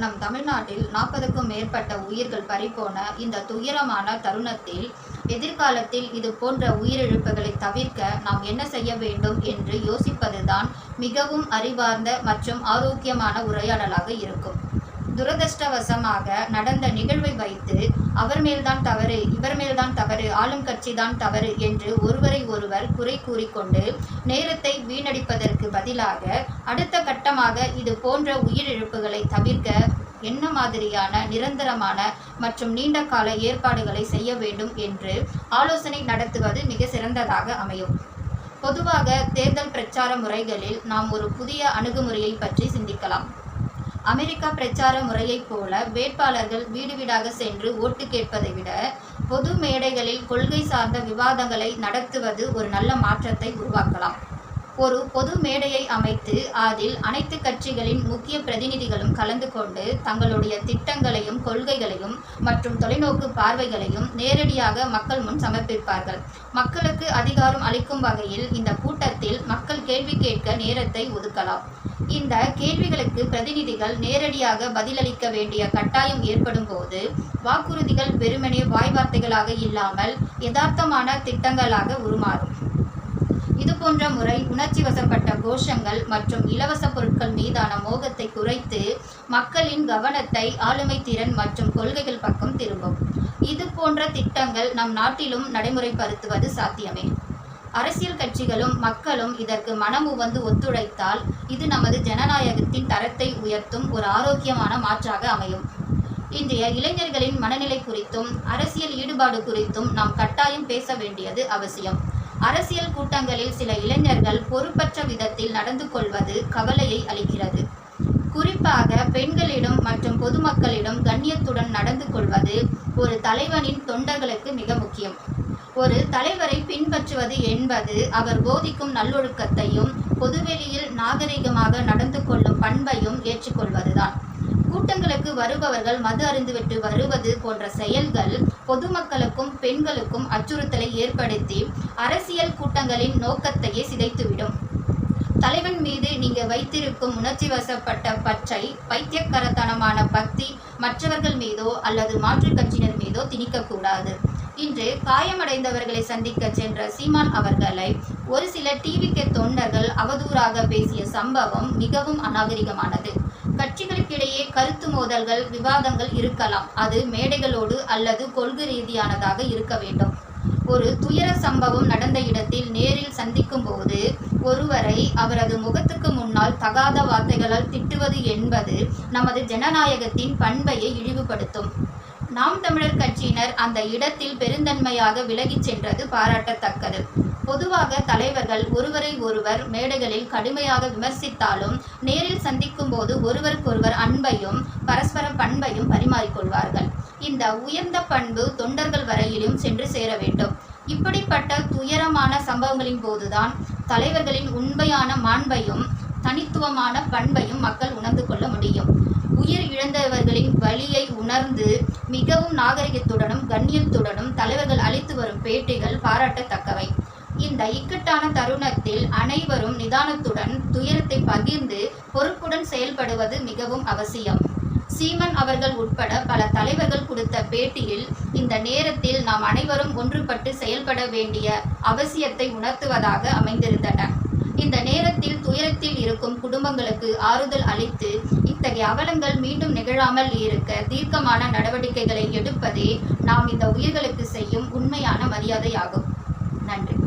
நம் தமிழ்நாட்டில் நாற்பதுக்கும் மேற்பட்ட உயிர்கள் பறிபோன இந்த துயரமான தருணத்தில் எதிர்காலத்தில் இது போன்ற உயிரிழப்புகளை தவிர்க்க நாம் என்ன செய்ய வேண்டும் என்று யோசிப்பதுதான் மிகவும் அறிவார்ந்த மற்றும் ஆரோக்கியமான உரையாடலாக இருக்கும். துரதிர்ஷ்டவசமாக நடந்த நிகழ்வை வைத்து அவர் மேல்தான் தவறு இவர் மேல்தான் தவறு ஆளும் கட்சி தான் தவறு என்று ஒருவரை ஒருவர் குறை கூறிக்கொண்டு நேரத்தை வீணடிப்பதற்கு பதிலாக அடுத்த கட்டமாக இது போன்ற உயிரிழப்புகளை தவிர்க்க என்ன மாதிரியான நிரந்தரமான மற்றும் நீண்ட கால ஏற்பாடுகளை செய்ய வேண்டும் என்று ஆலோசனை நடத்துவது மிக சிறந்ததாக அமையும். பொதுவாக தேர்தல் பிரச்சார முறைகளில் நாம் ஒரு புதிய அணுகுமுறையை பற்றி சிந்திக்கலாம். அமெரிக்கா பிரச்சார முறையைப் போல வேட்பாளர்கள் வீடு வீடாக சென்று ஓட்டு கேட்பதை விட பொது மேடைகளில் கொள்கை சார்ந்த விவாதங்களை நடத்துவது ஒரு நல்ல மாற்றத்தை உருவாக்கலாம். ஒரு பொது மேடையை அமைத்து அதில் அனைத்து கட்சிகளின் முக்கிய பிரதிநிதிகளும் கலந்து கொண்டு தங்களுடைய திட்டங்களையும் கொள்கைகளையும் மற்றும் தொலைநோக்கு பார்வைகளையும் நேரடியாக மக்கள் முன் சமர்ப்பிப்பார்கள். மக்களுக்கு அதிகாரம் அளிக்கும் வகையில் இந்த கூட்டத்தில் மக்கள் கேள்வி கேட்க நேரத்தை ஒதுக்கலாம். இந்த கேள்விகளுக்கு பிரதிநிதிகள் நேரடியாக பதிலளிக்க வேண்டிய கட்டாயம் ஏற்படும் போது வாக்குறுதிகள் வெறுமனே வாய்வார்த்தைகளாக இல்லாமல் யதார்த்தமான திட்டங்களாக உருமாறும். இது போன்ற முறை உணர்ச்சி வசப்பட்ட கோஷங்கள் மற்றும் இலவச பொருட்கள் மீதான மோகத்தை குறைத்து மக்களின் கவனத்தை ஆளுமை திறன் மற்றும் கொள்கைகள் பக்கம் திரும்பும். இது போன்ற திட்டங்கள் நம் நாட்டிலும் நடைமுறைப்படுத்துவது சாத்தியமே. அரசியல் கட்சிகளும் மக்களும் இதற்கு மனம் உவந்து ஒத்துழைத்தால் இது நமது ஜனநாயகத்தின் தரத்தை உயர்த்தும் ஒரு ஆரோக்கியமான மாற்றாக அமையும். இன்றைய இளைஞர்களின் மனநிலை குறித்தும் அரசியல் ஈடுபாடு குறித்தும் நாம் கட்டாயம் பேச வேண்டியது அவசியம். அரசியல் கூட்டங்களில் சில இளைஞர்கள் பொறுப்பற்ற விதத்தில் நடந்து கொள்வது கவலையை அளிக்கிறது. குறிப்பாக பெண்களிடம் மற்றும் பொதுமக்களிடம் கண்ணியத்துடன் நடந்து கொள்வது ஒரு தலைவனின் தொண்டர்களுக்கு மிக முக்கியம். ஒரு தலைவரை பின்பற்றுவது என்பது அவர் போதிக்கும் நல்லொழுக்கத்தையும் பொதுவெளியில் நாகரிகமாக நடந்து கொள்ளும் பண்பையும் ஏற்றுக்கொள்வதுதான். கூட்டங்களுக்கு வருபவர்கள் மது அருந்துவிட்டு வருவது போன்ற செயல்கள் பொதுமக்களுக்கும் பெண்களுக்கும் அச்சுறுத்தலை ஏற்படுத்தி அரசியல் கூட்டங்களின் நோக்கத்தையே சிதைத்துவிடும். தலைவன் மீது நீங்க வைத்திருக்கும் உணர்ச்சி வசப்பட்ட பற்றை பைத்தியக்கரத்தனமான பக்தி மற்றவர்கள் மீதோ அல்லது மாற்றுக் கட்சியினர் மீதோ திணிக்கக்கூடாது. இன்று காயமடைந்தவர்களை சந்திக்க சென்ற சீமான் அவர்களை ஒரு சில டிவிக்கு தொண்டர்கள் அவதூறாக பேசிய சம்பவம் மிகவும் அநாகரிகமானது. கட்சிகளுக்கிடையே கருத்து மோதல்கள் விவாதங்கள் இருக்கலாம். அது மேடைகளோடு அல்லது கொள்கை ரீதியானதாக இருக்க வேண்டும். ஒரு துயர சம்பவம் நடந்த இடத்தில் நேரில் சந்திக்கும் போது ஒருவரை அவரது முகத்துக்கு முன்னால் தகாத வார்த்தைகளால் திட்டுவது என்பது நமது ஜனநாயகத்தின் பண்பையை இழிவுபடுத்தும். நாம் தமிழர் கட்சியினர் அந்த இடத்தில் பெருந்தன்மையாக விலகிச் சென்றது பாராட்டத்தக்கது. பொதுவாக தலைவர்கள் ஒருவரை ஒருவர் மேடைகளில் கடுமையாக விமர்சித்தாலும் நேரில் சந்திக்கும் போது ஒருவருக்கொருவர் அன்பையும் பரஸ்பர பண்பையும் பரிமாறிக்கொள்வார்கள். இந்த உயர்ந்த பண்பு தொண்டர்கள் வரையிலும் சென்று சேர வேண்டும். இப்படிப்பட்ட துயரமான சம்பவங்களின் போதுதான் தலைவர்களின் உண்மையான மாண்பையும் தனித்துவமான பண்பையும் மக்கள் உணர்ந்து கொள்ள முடியும். உயிர் இழந்தவர்களின் வழியை உணர்ந்து மிகவும் நாகரிகத்துடனும் கண்ணியத்துடனும் தலைவர்கள் அளித்து வரும் பேட்டிகள் பாராட்டத்தக்கவை. இந்த இக்கட்டான தருணத்தில் அனைவரும் நிதானத்துடன் துயரத்தை பகிர்ந்து பொறுப்புடன் செயல்படுவது மிகவும் அவசியம். சீமன் அவர்கள் உட்பட பல தலைவர்கள் கொடுத்த பேட்டியில் இந்த நேரத்தில் நாம் அனைவரும் ஒன்றுபட்டு செயல்பட வேண்டிய அவசியத்தை உணர்த்துவதாக அமைந்திருந்தன. இந்த நேரத்தில் துயரத்தில் இருக்கும் குடும்பங்களுக்கு ஆறுதல் அளித்து இத்தகைய அவலங்கள் மீண்டும் நிகழாமல் இருக்க தீர்க்கமான நடவடிக்கைகளை எடுப்பதே நாம் இந்த உயிர்களுக்கு செய்யும் உண்மையான மரியாதையாகும். நன்றி.